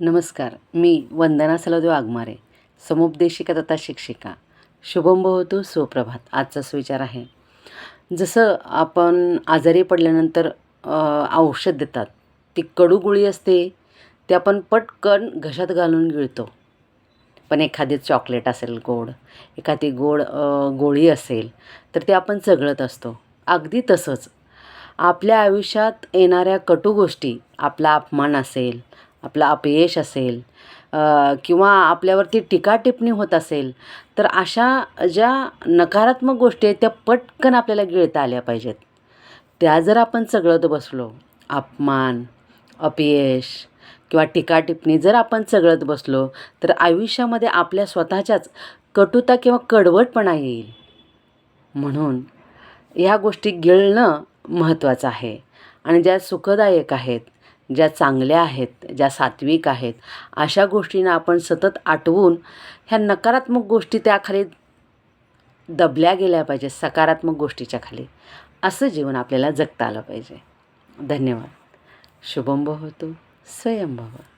नमस्कार मी वंदना सलदेव वाघमारे समुपदेशिका तथा शिक्षिका. शुभम होतो सुप्रभात. आजचा सुविचार आहे. जसं आपण आजारी पडल्यानंतर औषध देतात ती कडू गोळी असते ते आपण पटकन घशात घालून गिळतो. पण एखादी चॉकलेट असेल गोड एखादी गोड गोळी असेल तर ते आपण चघळत असतो. अगदी तसंच आपल्या आयुष्यात येणाऱ्या कटू गोष्टी आपला अपमान असेल आपलं अपयश असेल किंवा आपल्यावरती टीका टिप्पणी होत असेल तर अशा ज्या नकारात्मक गोष्टी आहेत त्या पटकन आपल्याला गिळता आल्या पाहिजेत. त्या जर आपण चघळत बसलो अपमान अपयश किंवा टीका टिप्पणी जर आपण चघळत बसलो तर आयुष्यामध्ये आपल्या स्वतःच्याच कटुता किंवा कडवटपणा येईल. म्हणून ह्या गोष्टी गिळणं महत्त्वाचं आहे. आणि ज्या सुखदायक आहेत ज्या चांगल्या आहेत ज्या सात्विक आहेत अशा गोष्टींना आपण सतत आठवून ह्या नकारात्मक गोष्टी त्याखाली दबल्या गेल्या पाहिजेत सकारात्मक गोष्टीच्या खाली. असं जीवन आपल्याला जगता आलं पाहिजे. धन्यवाद. शुभम भवतु स्वयंभव.